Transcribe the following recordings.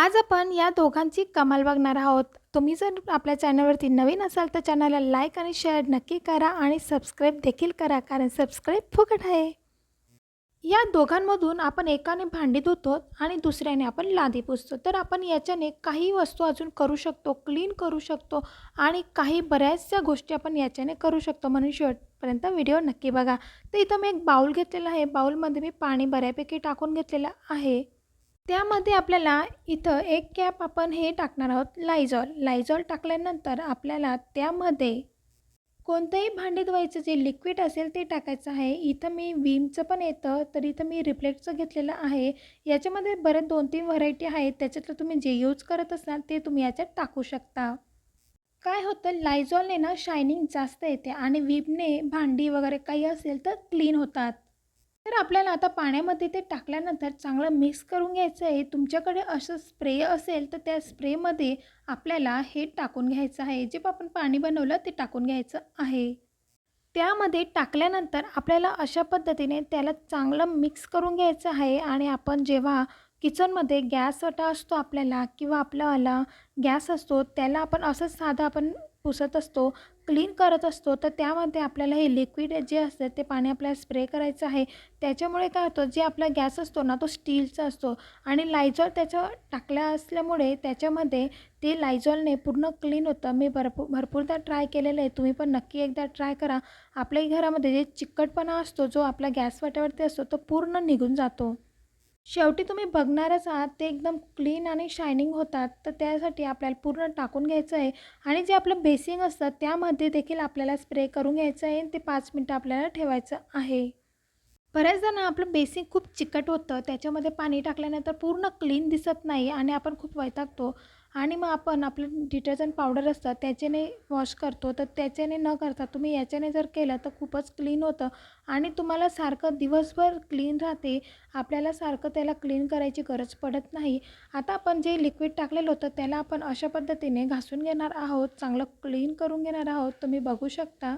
आज आपण या दोघांची कमाल बघणार आहोत. तुम्ही जर आपल्या चॅनलवरती नवीन असाल तर चॅनलला लाईक आणि शेअर नक्की करा आणि सबस्क्राईब देखील करा कारण सबस्क्राईब फुकट आहे. या दोघांमधून आपण एकाने भांडी धुतो आणि दुसऱ्याने आपण लादी पुसतो. तर आपण याच्याने काही वस्तू अजून करू शकतो क्लीन करू शकतो आणि काही बऱ्याचशा गोष्टी आपण याच्याने करू शकतो म्हणून शेवटपर्यंत व्हिडिओ नक्की बघा. तर इथं मी एक बाऊल घेतलेला आहे. बाऊलमध्ये मी पाणी बऱ्यापैकी टाकून घेतलेलं आहे. त्यामध्ये आपल्याला इथं एक कॅप आपण हे टाकणार आहोत लायझॉल. लायझॉल टाकल्यानंतर आपल्याला त्यामध्ये कोणतंही भांडी धुवायचं जे लिक्विड असेल ते टाकायचं आहे. इथं मी विमचं पण येतं तर इथं मी रिफ्लेक्टचं घेतलेलं आहे. याच्यामध्ये बरेच दोन तीन व्हरायटी आहेत. त्याच्यातलं तुम्ही जे यूज करत असाल ते तुम्ही याच्यात टाकू शकता. काय होतं लायझॉलने ना शायनिंग जास्त येते आणि विमने भांडी वगैरे काही असेल तर क्लीन होतात. तर आपल्याला आता पाण्यामध्ये ते टाकल्यानंतर चांगलं मिक्स करून घ्यायचं आहे. तुमच्याकडे असं स्प्रे असेल तर त्या स्प्रेमध्ये आपल्याला हे टाकून घ्यायचं आहे. जे आपण पाणी बनवलं ते टाकून घ्यायचं आहे. त्यामध्ये टाकल्यानंतर आपल्याला अशा पद्धतीने त्याला चांगलं मिक्स करून घ्यायचं आहे आणि आपण जेव्हा किचनमध्ये गॅस वाटा असतो आपल्याला किंवा आपलावाला गॅस असतो त्याला आपण असंच साधं आपण पुसत असतो क्लीन करत असतो तर त्यामध्ये आपल्याला हे लिक्विड जे असतं ते पाणी आपल्याला स्प्रे करायचं आहे. त्याच्यामुळे काय होतं जे आपला गॅस असतो ना तो स्टीलचा असतो. आणि लायझॉल त्याच्यावर टाकल्या असल्यामुळे त्याच्यामध्ये ते लायझॉलने पूर्ण क्लीन होतं. मी भरपूर भरपूरदा ट्राय केलेलं आहे. तुम्ही पण नक्की एकदा ट्राय करा. आपल्याही घरामध्ये जे चिकटपणा असतो जो आपला गॅस वाट्यावरती असतो तो पूर्ण निघून जातो. शेवटी तुम्ही बघणारच आहात ते एकदम क्लीन आणि शायनिंग होतात. तर त्यासाठी आपल्याला पूर्ण टाकून घ्यायचं आहे. आणि जे आपलं बेसिंग असतं त्यामध्ये देखील आपल्याला स्प्रे करून घ्यायचं आहे ते पाच मिनटं आपल्याला ठेवायचं आहे. बऱ्याच जण आपलं बेसिंग खूप चिकट होतं. त्याच्यामध्ये पाणी टाकल्यानंतर पूर्ण क्लीन दिसत नाही आणि आपण खूप वैतागतो. आणि मग आपण आपलं डिटर्जंट पावडर असतं त्याच्याने वॉश करतो. तर त्याच्याने न करता तुम्ही याच्याने जर केलं तर खूपच क्लीन होतं. आणि तुम्हाला सारखं दिवसभर क्लीन राहते. आपल्याला सारखं त्याला क्लीन करायची गरज पडत नाही. आता आपण जे लिक्विड टाकलेलं होतं त्याला आपण अशा पद्धतीने घासून घेणार आहोत. चांगलं क्लीन करून घेणार आहोत. तुम्ही बघू शकता.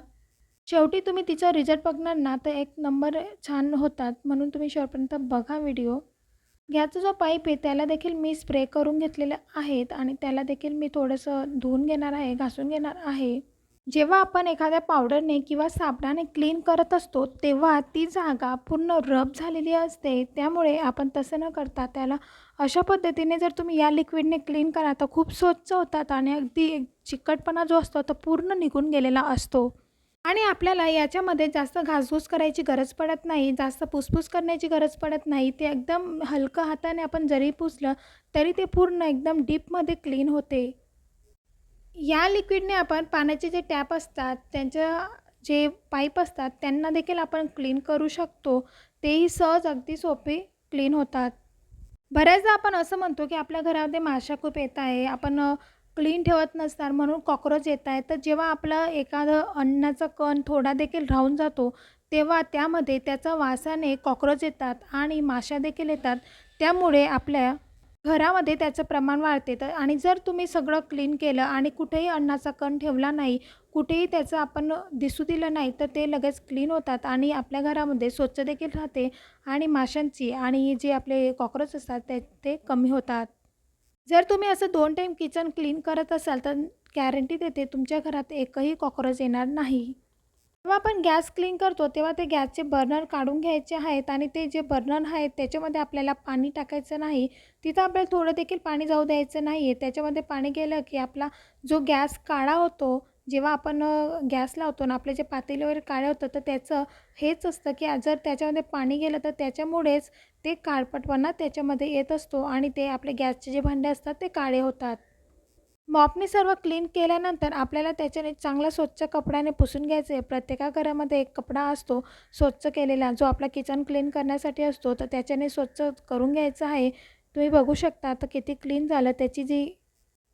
शेवटी तुम्ही तिचा रिझल्ट बघणार ना तर एक नंबर छान होतात. म्हणून तुम्ही शेवटपर्यंत बघा व्हिडिओ. गॅसचा जो पाईप आहे त्याला देखील मी स्प्रे करून घेतलेले आहेत आणि त्याला देखील मी थोडंसं धुवून घेणार आहे घासून घेणार आहे. जेव्हा आपण एखाद्या पावडरने किंवा साबणाने क्लीन करत असतो तेव्हा ती जागा पूर्ण रब झालेली असते. त्यामुळे आपण तसं न करता त्याला अशा पद्धतीने जर तुम्ही या लिक्विडने क्लीन करा तर खूप स्वच्छ होतात आणि अगदी एक चिकटपणा जो असतो तो पूर्ण निघून गेलेला असतो. आणि आपल्याला याच्यामध्ये जास्त घासघूस करायची गरज पडत नाही जास्त पुसपूस करण्याची गरज पडत नाही ते एकदम हलकं हाताने आपण जरी पुसलं तरी ते पूर्ण एकदम डीपमध्ये क्लीन होते. या लिक्विडने आपण पाण्याचे जे टॅप असतात त्यांच्या जे पाईप असतात त्यांना देखील आपण क्लीन करू शकतो. तेही सहज अगदी सोपे क्लीन होतात. बऱ्याचदा आपण असं म्हणतो की आपल्या घरामध्ये माशा खूप येत आहे आपण क्लीन ठेवत नसतात म्हणून कॉक्रोच येत आहेत. तर जेव्हा आपलं एखादं अन्नाचा कण थोडा देखील राहून जातो तेव्हा त्यामध्ये त्याचा वासाने कॉक्रोच येतात आणि माशा देखील येतात. त्यामुळे आपल्या घरामध्ये त्याचं प्रमाण वाढते. तर आणि जर तुम्ही सगळं क्लीन केलं आणि कुठेही अन्नाचा कण ठेवला नाही कुठेही त्याचं आपण दिसू दिलं नाही तर ते लगेच क्लीन होतात आणि आपल्या घरामध्ये स्वच्छ देखील राहते आणि माशांची आणि जे आपले कॉक्रोच असतात ते ते कमी होतात. जर तुम्ही असं दोन टाईम किचन क्लीन करत असाल तर गॅरंटी देते तुमच्या घरात एकही कॉक्रोच येणार नाही. जेव्हा आपण गॅस क्लीन करतो तेव्हा ते गॅसचे बर्नर काढून घ्यायचे आहेत आणि ते जे बर्नर आहेत त्याच्यामध्ये आपल्याला पाणी टाकायचं नाही. तिथं आपल्याला थोडं देखील पाणी जाऊ द्यायचं नाही आहे त्याच्यामध्ये पाणी गेलं की आपला जो गॅस काळा होतो जेव्हा आपण गॅस लावतो ना आपले जे पातेले वगैरे काळे होतं तर त्याचं हेच असतं की जर त्याच्यामध्ये पाणी गेलं तर त्याच्यामुळेच ते काळपटपणा त्याच्यामध्ये येत असतो आणि ते आपले गॅसचे जे भांडे असतात ते काळे होतात. मॉपने सर्व क्लीन केल्यानंतर आपल्याला त्याच्याने चांगला स्वच्छ कपड्याने पुसून घ्यायचं आहे प्रत्येका घरामध्ये एक कपडा असतो स्वच्छ केलेला जो आपला किचन क्लीन करण्यासाठी असतो तर त्याच्याने स्वच्छ करून घ्यायचं आहे. तुम्ही बघू शकता तर किती क्लीन झालं त्याची जी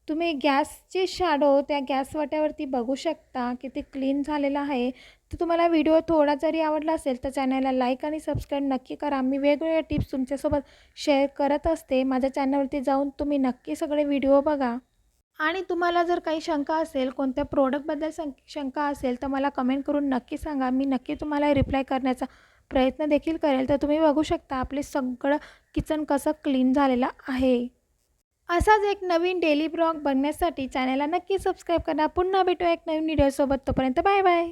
तुम्ही गॅसचे शॅडो त्या गॅस वाट्यावरती बघू शकता किती क्लीन झालेला आहे. तर तुम्हाला व्हिडिओ थोडा जरी आवडला असेल तर चॅनलला लाईक आणि सबस्क्राईब नक्की करा. मी वेगवेगळ्या टिप्स तुमच्यासोबत शेअर करत असते. माझ्या चॅनलवरती जाऊन तुम्ही नक्की सगळे व्हिडिओ बघा. आणि तुम्हाला जर काही शंका असेल कोणत्या प्रोडक्टबद्दल सं शंका असेल तर मला कमेंट करून नक्की सांगा. मी नक्की तुम्हाला रिप्लाय करण्याचा प्रयत्न देखील करेल. तर तुम्ही बघू शकता आपले सगळं किचन कसं क्लीन झालेलं आहे. असाच एक नवीन डेली ब्लॉग बघण्यासाठी चॅनलला नक्की सबस्क्राईब करा. पुन्हा भेटू एक नवीन व्हिडिओसोबत तोपर्यंत बाय बाय